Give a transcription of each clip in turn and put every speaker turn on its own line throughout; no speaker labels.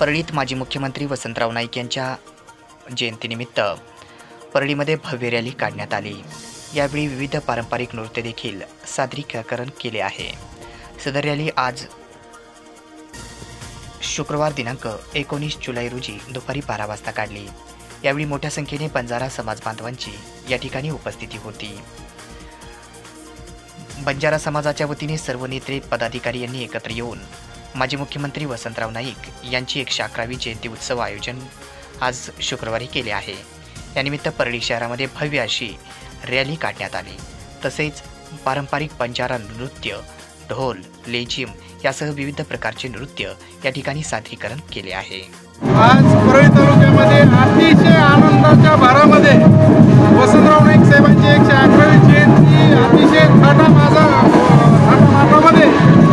परळीत माजी मुख्यमंत्री वसंतराव नाईक यांच्या जयंतीनिमित्त परळीमध्ये भव्य रॅली काढण्यात आली. यावेळी विविध पारंपरिक नृत्य देखील सादरीकरण केले आहे. सदर रॅली आज शुक्रवार दिनांक एकोणीस जुलै रोजी दुपारी बारा वाजता काढली. यावेळी मोठ्या संख्येने बंजारा समाज बांधवांची या ठिकाणी उपस्थिती होती. बंजारा समाजाच्या वतीने सर्व नेते पदाधिकारी यांनी एकत्र येऊन माजी मुख्यमंत्री वसंतराव नाईक यांची एकशे अकरावी जयंती उत्सव आयोजन आज शुक्रवारी केले आहे. यानिमित्त परळी शहरामध्ये भव्य अशी रॅली काढण्यात आली. तसेच पारंपरिक पंजारा नृत्य ढोल लेझिम यासह विविध प्रकारचे नृत्य या ठिकाणी सादरीकरण केले आहे.
आज परळी तालुक्यामध्ये अतिशय आनंदाच्या भरामध्ये वसंतराव नाईक साहेबांची एकशे अकरावी जयंती अतिशय थाटा माझा थाटामाटामध्ये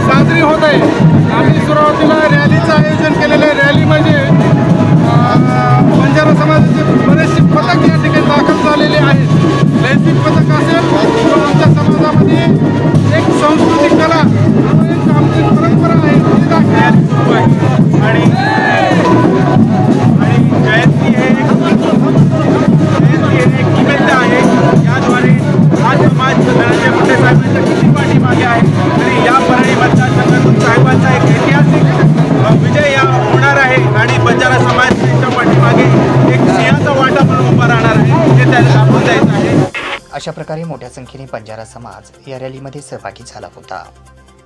साजरी होत आहे. आम्ही सुरुवातीला रॅलीचं आयोजन केलेलं आहे. रॅली म्हणजे बंजारा समाजाचे बरेचसे पथक या ठिकाणी दाखल झालेले आहेत. नैतिक पथक असेल किंवा आमच्या समाजामध्ये एक सांस्कृतिक कला
विजय या होणार आहे आणि बंजारा समाज त्यांच्या पाठीमागे एक सिंहाचा वाटा म्हणून उभा राहणार आहे ते त्याला दाखवून द्यायचं आहे.
अशा प्रकारे मोठ्या संख्येने बंजारा समाज या रॅलीमध्ये सहभागी झाला होता.